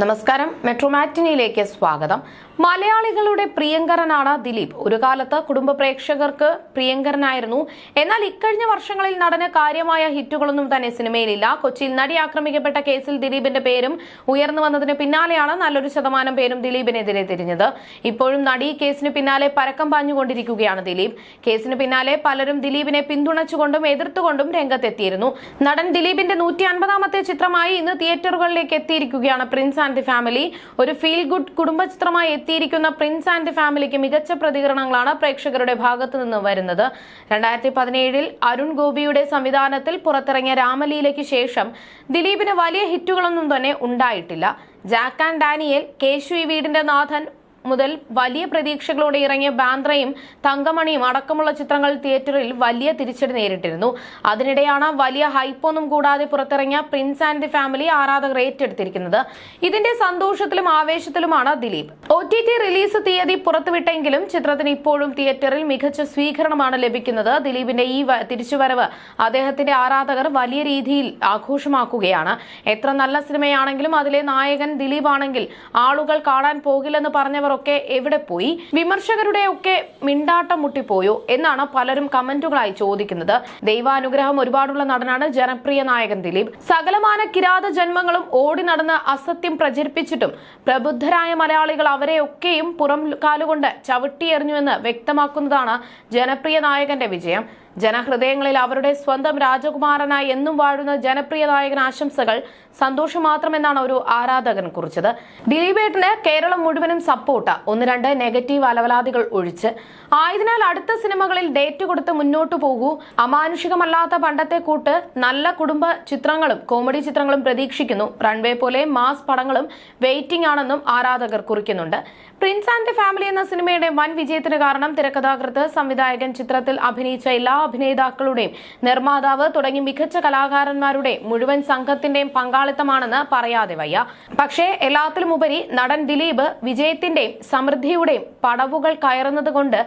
നമസ്കാരം. മെട്രോമാറ്റിനിയിലേക്ക് സ്വാഗതം. മലയാളികളുടെ പ്രിയങ്കരനാണ് ദിലീപ്. ഒരു കാലത്ത് കുടുംബ പ്രേക്ഷകർക്ക് പ്രിയങ്കരനായിരുന്നു. എന്നാൽ ഇക്കഴിഞ്ഞ വർഷങ്ങളിൽ നടന് കാര്യമായ ഹിറ്റുകളൊന്നും തന്നെ സിനിമയിലില്ല. കൊച്ചിയിൽ നടി ആക്രമിക്കപ്പെട്ട കേസിൽ ദിലീപിന്റെ പേരും ഉയർന്നു വന്നതിന് പിന്നാലെയാണ് നല്ലൊരു ശതമാനം പേരും ദിലീപിനെതിരെ തിരിഞ്ഞത്. ഇപ്പോഴും നടി കേസിന് പിന്നാലെ പരക്കം പാഞ്ഞുകൊണ്ടിരിക്കുകയാണ് ദിലീപ്. കേസിന് പിന്നാലെ പലരും ദിലീപിനെ പിന്തുണച്ചുകൊണ്ടും എതിർത്തുകൊണ്ടും രംഗത്തെത്തിയിരുന്നു. നടൻ ദിലീപിന്റെ നൂറ്റി അൻപതാമത്തെ ചിത്രമായി ഇന്ന് തിയേറ്ററുകളിലേക്ക് എത്തിയിരിക്കുകയാണ് പ്രിൻസ് ആൻഡ് ദി ഫാമിലി ഒരു ഫീൽ ഗുഡ് കുടുംബ ചിത്രമായി എത്തിയിരിക്കുന്ന പ്രിൻസ് ആൻഡ് ദി ഫാമിലിക്ക് മികച്ച പ്രതികരണങ്ങളാണ് പ്രേക്ഷകരുടെ ഭാഗത്തു നിന്ന് വരുന്നത്. രണ്ടായിരത്തി പതിനേഴിൽ അരുൺ ഗോപിയുടെ സംവിധാനത്തിൽ പുറത്തിറങ്ങിയ രാമലീലയ്ക്ക് ശേഷം ദിലീപിന് വലിയ ഹിറ്റുകളൊന്നും തന്നെ ഉണ്ടായിട്ടില്ല. ജാക്ക് ആൻഡ് ഡാനിയൽ കേശു ഈ വീടിന്റെ നാഥൻ മുതൽ വലിയ പ്രതീക്ഷകളോടെ ഇറങ്ങിയ ബാന്ദ്രയും തങ്കമണിയും അടക്കമുള്ള ചിത്രങ്ങൾ തിയേറ്ററിൽ വലിയ തിരിച്ചടി നേരിട്ടിരുന്നു. അതിനിടെയാണ് വലിയ ഹൈപ്പൊന്നും കൂടാതെ പുറത്തിറങ്ങിയ പ്രിൻസ് ആൻഡ് ദി ഫാമിലി ആരാധകർ ഏറ്റെടുത്തിരിക്കുന്നത്. ഇതിന്റെ സന്തോഷത്തിലും ആവേശത്തിലുമാണ് Dileep. O T T release തീയതി പുറത്തുവിട്ടെങ്കിലും ചിത്രത്തിന് ഇപ്പോഴും തിയേറ്ററിൽ മികച്ച സ്വീകരണമാണ് ലഭിക്കുന്നത്. ദിലീപിന്റെ ഈ തിരിച്ചുവരവ് അദ്ദേഹത്തിന്റെ ആരാധകർ വലിയ രീതിയിൽ ആഘോഷമാക്കുകയാണ്. എത്ര നല്ല സിനിമയാണെങ്കിലും അതിലെ നായകൻ ദിലീപ് ആണെങ്കിൽ ആളുകൾ കാണാൻ പോകില്ലെന്ന് പറഞ്ഞവരൊക്കെ എവിടെ പോയി? വിമർശകരുടെ ഒക്കെ മിണ്ടാട്ടം മുട്ടിപ്പോയോ? എന്നാണ് പലരും കമന്റുകളായി ചോദിക്കുന്നത്. ദൈവാനുഗ്രഹം ഒരുപാടുള്ള നടനാണ് ജനപ്രിയ നായകൻ ദിലീപ്. സകലമാന കിരാത ജന്മങ്ങളും ഓടി നടന്ന് അസത്യം പ്രചരിപ്പിച്ചിട്ടും പ്രബുദ്ധരായ മലയാളികൾ അവരെയൊക്കെയും പുറം കാലുകൊണ്ട് ചവിട്ടിയെറിഞ്ഞുവെന്ന് വ്യക്തമാക്കുന്നതാണ് ജനപ്രിയ നായകന്റെ വിജയം. ജനഹൃദയങ്ങളിൽ അവരുടെ സ്വന്തം രാജകുമാരനായി എന്നും വാഴുന്ന ജനപ്രിയ നായകൻ ആശംസകൾ സന്തോഷം മാത്രമെന്നാണ് ഒരു ആരാധകൻ കുറിച്ചത്. ദിലീപേട്ടന് കേരളം മുഴുവനും സപ്പോർട്ട് ഒന്ന് രണ്ട് നെഗറ്റീവ് അലവലാദികൾ ഒഴിച്ച്. ആയതിനാൽ അടുത്ത സിനിമകളിൽ ഡേറ്റ് കൊടുത്ത് മുന്നോട്ടു പോകൂ. അമാനുഷികമല്ലാത്ത പണ്ടത്തെ കൂട്ട് നല്ല കുടുംബ ചിത്രങ്ങളും കോമഡി ചിത്രങ്ങളും പ്രതീക്ഷിക്കുന്നു. റൺവേ പോലെ മാസ് പടങ്ങളും വെയിറ്റിംഗ് ആണെന്നും ആരാധകർ കുറിക്കുന്നുണ്ട്. പ്രിൻസ് ആൻഡ് ഫാമിലി എന്ന സിനിമയുടെ വൻ വിജയത്തിന് കാരണം തിരക്കഥാകൃത്ത് സംവിധായകൻ ചിത്രത്തിൽ അഭിനയിച്ച എല്ലാ അഭിനേതാക്കളുടെയും നിർമ്മാതാവ് തുടങ്ങി മികച്ച കലാകാരന്മാരുടെ മുഴുവൻ സംഘത്തിന്റെയും പങ്കാളിത്തമാണെന്ന് പറയാതെ വയ്യ. പക്ഷേ എല്ലാത്തിലുമുപരി നടൻ ദിലീപ് വിജയത്തിന്റെയും സമൃദ്ധിയുടെയും പടവുകൾ കയറുന്നത് കൊണ്ട്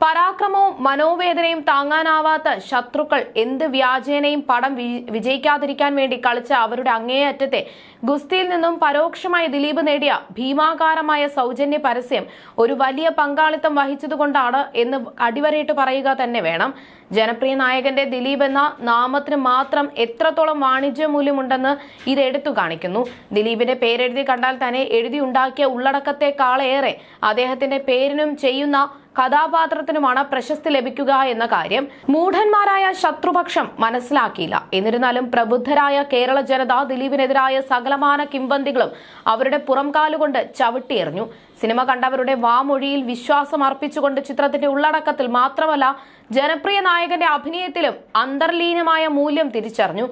പരാക്രമവും മനോവേദനയും താങ്ങാനാവാത്ത ശത്രുക്കൾ എന്ത് വ്യാജേനയും പടം വിജയിക്കാതിരിക്കാൻ വേണ്ടി കളിച്ച അവരുടെ അങ്ങേയറ്റത്തെ ഗുസ്തിയിൽ നിന്നും പരോക്ഷമായി ദിലീപ് നേടിയ ഭീമാകാരമായ സൗജന്യ പരസ്യം ഒരു വലിയ പങ്കാളിത്തം വഹിച്ചതുകൊണ്ടാണ് എന്ന് അടിവരയിട്ട് പറയുക തന്നെ വേണം. ജനപ്രിയ നായകന്റെ ദിലീപ് എന്ന നാമത്തിന് മാത്രം എത്രത്തോളം വാണിജ്യ മൂല്യമുണ്ടെന്ന് ഇത് എടുത്തു കാണിക്കുന്നു. ദിലീപിന്റെ പേരെഴുതി കണ്ടാൽ തന്നെ എഴുതിയുണ്ടാക്കിയ ഉള്ളടക്കത്തെക്കാളേറെ അദ്ദേഹത്തിന്റെ പേരിനും ചെയ്യുന്ന കഥാപാത്രത്തിനുമാണ് പ്രശസ്തി ലഭിക്കുക എന്ന കാര്യം മൂഢന്മാരായ ശത്രുപക്ഷം മനസ്സിലാക്കിയില്ല. എന്നിരുന്നാലും പ്രബുദ്ധരായ കേരള ജനത ദിലീപിനെതിരായ സകലമാന കിംവന്തികളും അവരുടെ പുറംകാലുകൊണ്ട് ചവിട്ടിയെറിഞ്ഞു. സിനിമ കണ്ടവരുടെ വാമൊഴിയിൽ വിശ്വാസം അർപ്പിച്ചുകൊണ്ട് ചിത്രത്തിന്റെ ഉള്ളടക്കത്തിൽ മാത്രമല്ല ജനപ്രിയ നായകന്റെ അഭിനയത്തിലും അന്തർലീനമായ മൂല്യം തിരിച്ചറിഞ്ഞു.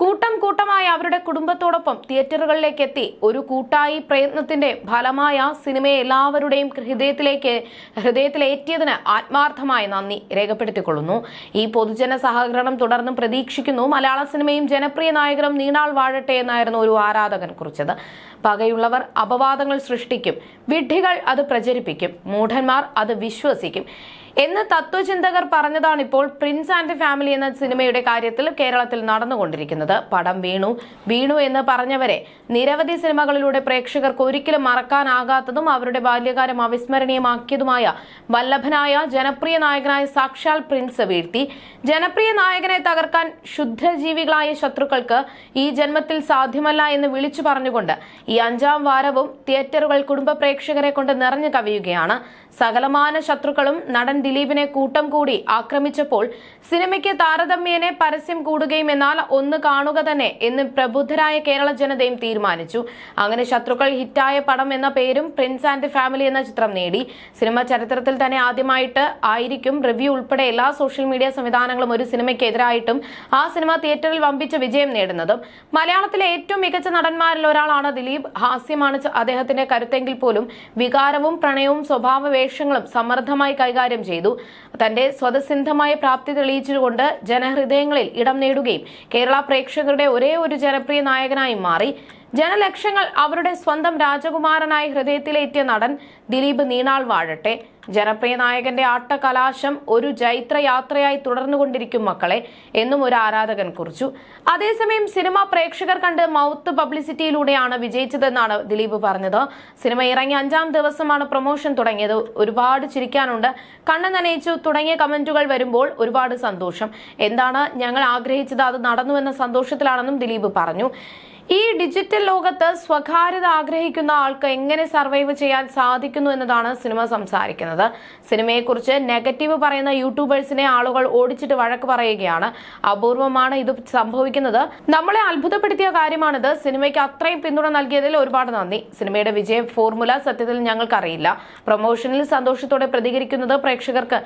കൂട്ടം കൂട്ടമായി അവരുടെ കുടുംബത്തോടൊപ്പം തിയേറ്ററുകളിലേക്ക് എത്തി ഒരു കൂട്ടായി പ്രയത്നത്തിന്റെ ഫലമായ സിനിമയെ എല്ലാവരുടെയും ഹൃദയത്തിലേക്ക് ഹൃദയത്തിലേറ്റിയതിന് ആത്മാർത്ഥമായ നന്ദി രേഖപ്പെടുത്തിക്കൊള്ളുന്നു. ഈ പൊതുജന സഹകരണം തുടർന്നും പ്രതീക്ഷിക്കുന്നു. മലയാള സിനിമയും ജനപ്രിയ നായകനും നീണാൾ വാഴട്ടെ എന്നായിരുന്നു ഒരു ആരാധകൻ കുറിച്ചത്. പകയുള്ളവർ അപവാദങ്ങൾ സൃഷ്ടിക്കും. വിഡ്ഢികൾ അത് പ്രചരിപ്പിക്കും. മൂഢന്മാർ അത് വിശ്വസിക്കും. എന്ന് തത്വചിന്തകർ പറഞ്ഞതാണ് ഇപ്പോൾ പ്രിൻസ് ആൻഡ് ഫാമിലി എന്ന സിനിമയുടെ കാര്യത്തിൽ കേരളത്തിൽ നടന്നുകൊണ്ടിരിക്കുന്നത്. പടം വീണു. വീണു എന്ന് പറഞ്ഞവരെ നിരവധി സിനിമകളിലൂടെ പ്രേക്ഷകർക്ക് ഒരിക്കലും മറക്കാനാകാത്തതും അവരുടെ ബാല്യകാലം അവിസ്മരണീയമാക്കിയതുമായ വല്ലഭനായ ജനപ്രിയ നായകനായ സാക്ഷാൽ പ്രിൻസ് വീഴ്ത്തി. ജനപ്രിയ നായകനെ തകർക്കാൻ ശുദ്ധജീവികളായ ശത്രുക്കൾക്ക് ഈ ജന്മത്തിൽ സാധ്യമല്ല എന്ന് വിളിച്ചു പറഞ്ഞുകൊണ്ട് ഈ അഞ്ചാം വാരവും തിയേറ്ററുകൾ കുടുംബ പ്രേക്ഷകരെ കൊണ്ട് നിറഞ്ഞു കവിയുകയാണ്. സകലമാന ശത്രുക്കളും നടൻ ദിലീപിനെ കൂട്ടം കൂടി ആക്രമിച്ചപ്പോൾ സിനിമയ്ക്ക് താരതമ്യേനെ പരസ്യം കൂടുകയും എന്നാൽ ഒന്ന് കാണുക തന്നെ എന്ന് പ്രബുദ്ധരായ കേരള ജനതയും തീരുമാനിച്ചു. അങ്ങനെ ശത്രുക്കൾ ഹിറ്റായ പടം എന്ന പേരും പ്രിൻസ് ആൻഡ് ഫാമിലി എന്ന ചിത്രം നേടി. സിനിമ ചരിത്രത്തിൽ തന്നെ ആദ്യമായിട്ട് ആയിരിക്കും. റിവ്യൂ ഉൾപ്പെടെ എല്ലാ സോഷ്യൽ മീഡിയ സംവിധാനങ്ങളും ഒരു സിനിമയ്ക്ക് സിനിമയ്ക്കെതിരായിട്ടും ആ സിനിമ തിയേറ്ററിൽ വമ്പിച്ച വിജയം നേടുന്നതും. മലയാളത്തിലെ ഏറ്റവും മികച്ച നടന്മാരിൽ ഒരാളാണ് ദിലീപ്. ഹാസ്യമാണ് അദ്ദേഹത്തിന്റെ കരുത്തെങ്കിൽ പോലും വികാരവും പ്രണയവും സ്വഭാവ വേഷങ്ങളും സമർത്ഥമായി കൈകാര്യം ചെയ്തു. തന്റെ സ്വതസിദ്ധമായ പ്രാപ്തി തെളിയിച്ചുകൊണ്ട് ജനഹൃദയങ്ങളിൽ ഇടം നേടുകയും കേരള പ്രേക്ഷകരുടെ ഒരേ ഒരു ജനപ്രിയ നായകനായി മാറി. ജനലക്ഷങ്ങൾ അവരുടെ സ്വന്തം രാജകുമാരനായി ഹൃദയത്തിലേറ്റിയ നടൻ ദിലീപ് നീണാൾ വാഴട്ടെ. ജനപ്രിയ നായകന്റെ ആട്ടകലാശം ഒരു ജൈത്രയാത്രയായി തുടർന്നുകൊണ്ടിരിക്കും മക്കളെ എന്നും ഒരു ആരാധകൻ കുറിച്ചു. അതേസമയം സിനിമ പ്രേക്ഷകർ കണ്ട് മൗത്ത് പബ്ലിസിറ്റിയിലൂടെയാണ് വിജയിച്ചതെന്നാണ് ദിലീപ് പറഞ്ഞത്. സിനിമ ഇറങ്ങി അഞ്ചാം ദിവസമാണ് പ്രൊമോഷൻ തുടങ്ങിയത്. ഒരുപാട് ചിരിക്കാനുണ്ട്. കണ്ണ് നനയിച്ചു തുടങ്ങിയ കമന്റുകൾ വരുമ്പോൾ ഒരുപാട് സന്തോഷം. എന്താണ് ഞങ്ങൾ ആഗ്രഹിച്ചത്? അത് നടന്നുവെന്ന സന്തോഷത്തിലാണെന്നും ദിലീപ് പറഞ്ഞു. ഈ ഡിജിറ്റൽ ലോകത്ത് സ്വകാര്യത ആഗ്രഹിക്കുന്ന ആൾക്ക് എങ്ങനെ സർവൈവ് ചെയ്യാൻ സാധിക്കുന്നു എന്നതാണ് സിനിമ സംസാരിക്കുന്നത്. സിനിമയെക്കുറിച്ച് നെഗറ്റീവ് പറയുന്ന യൂട്യൂബേഴ്സിനെ ആളുകൾ ഓടിച്ചിട്ട് വഴക്ക് പറയുകയാണ്. അപൂർവമാണ് ഇത് സംഭവിക്കുന്നത്. നമ്മളെ അത്ഭുതപ്പെടുത്തിയ കാര്യമാണിത്. സിനിമയ്ക്ക് അത്രയും പിന്തുണ നൽകിയതിൽ ഒരുപാട് നന്ദി. സിനിമയുടെ വിജയ ഫോർമുല സത്യത്തിൽ ഞങ്ങൾക്കറിയില്ല. പ്രൊമോഷനിൽ സന്തോഷത്തോടെ പ്രതികരിക്കുന്നത് പ്രേക്ഷകർക്ക്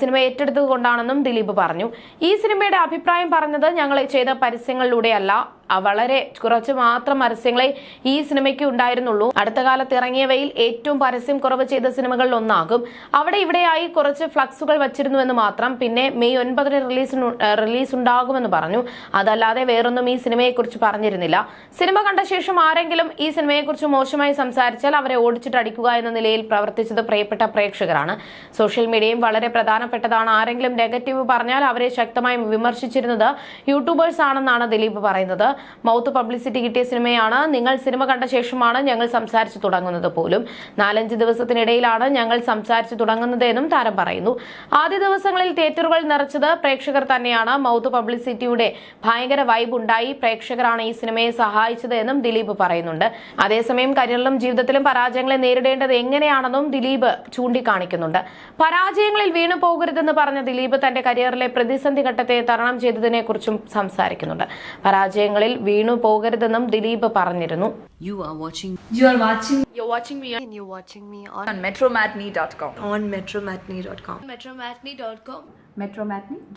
സിനിമ ഏറ്റെടുത്തത് കൊണ്ടാണെന്നും ദിലീപ് പറഞ്ഞു. ഈ സിനിമയുടെ അഭിപ്രായം പറഞ്ഞത് ഞങ്ങൾ ചെയ്ത പരസ്യങ്ങളിലൂടെയല്ല. വളരെ കുറച്ച് മാത്രം പരസ്യങ്ങളെ ഈ സിനിമയ്ക്ക് ഉണ്ടായിരുന്നുള്ളൂ. അടുത്ത കാലത്ത് ഇറങ്ങിയവയിൽ ഏറ്റവും പരസ്യം കുറവ് ചെയ്ത സിനിമകളിൽ ഒന്നാകും. അവിടെ ഇവിടെയായി കുറച്ച് ഫ്ലക്സുകൾ വച്ചിരുന്നുവെന്ന് മാത്രം പിന്നെ മെയ് ഒൻപതിന് റിലീസിന് റിലീസ് ഉണ്ടാകുമെന്ന് പറഞ്ഞു. അതല്ലാതെ വേറൊന്നും ഈ സിനിമയെ കുറിച്ച് പറഞ്ഞിരുന്നില്ല. സിനിമ കണ്ട ശേഷം ആരെങ്കിലും ഈ സിനിമയെ കുറിച്ച് മോശമായി സംസാരിച്ചാൽ അവരെ ഓടിച്ചിട്ട് അടിക്കുക എന്ന നിലയിൽ പ്രവർത്തിച്ചത് പ്രിയപ്പെട്ട പ്രേക്ഷകരാണ്. സോഷ്യൽ മീഡിയയും വളരെ പ്രധാനപ്പെട്ടതാണ്. ആരെങ്കിലും നെഗറ്റീവ് പറഞ്ഞാൽ അവരെ ശക്തമായി വിമർശിച്ചിരുന്നത് യൂട്യൂബേഴ്സ് ആണെന്നാണ് ദിലീപ് പറയുന്നത്. മൗത്ത് പബ്ലിസിറ്റി കിട്ടിയ സിനിമയാണ്. നിങ്ങൾ സിനിമ കണ്ട ശേഷമാണ് ഞങ്ങൾ സംസാരിച്ചു തുടങ്ങുന്നത് പോലും. നാലഞ്ച് ദിവസത്തിനിടയിലാണ് ഞങ്ങൾ സംസാരിച്ചു തുടങ്ങുന്നതെന്നും താരം പറയുന്നു. ആദ്യ ദിവസങ്ങളിൽ തിയേറ്ററുകൾ നിറച്ചത് പ്രേക്ഷകർ തന്നെയാണ്. മൗത്ത് പബ്ലിസിറ്റിയുടെ ഭയങ്കര വൈബ് ഉണ്ടായി. പ്രേക്ഷകരാണ് ഈ സിനിമയെ സഹായിച്ചത് എന്നും ദിലീപ് പറയുന്നുണ്ട്. അതേസമയം കരിയറിലും ജീവിതത്തിലും പരാജയങ്ങളെ നേരിടേണ്ടത് എങ്ങനെയാണെന്നും ദിലീപ് ചൂണ്ടിക്കാണിക്കുന്നുണ്ട്. പരാജയങ്ങളിൽ വീണു പോകരുതെന്ന് പറഞ്ഞ ദിലീപ് തന്റെ കരിയറിലെ പ്രതിസന്ധി ഘട്ടത്തെ തരണം ചെയ്തതിനെ കുറിച്ചും സംസാരിക്കുന്നുണ്ട്. പരാജയങ്ങളിൽ വീണു പോകരുതെന്നും ദിലീപ് പറഞ്ഞിരുന്നു. You are watching you are watching you watching me you watching me on metro on metro matinee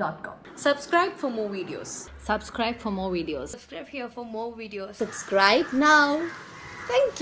dot subscribe for more videos subscribe for more videos subscribe here for more videos subscribe now thank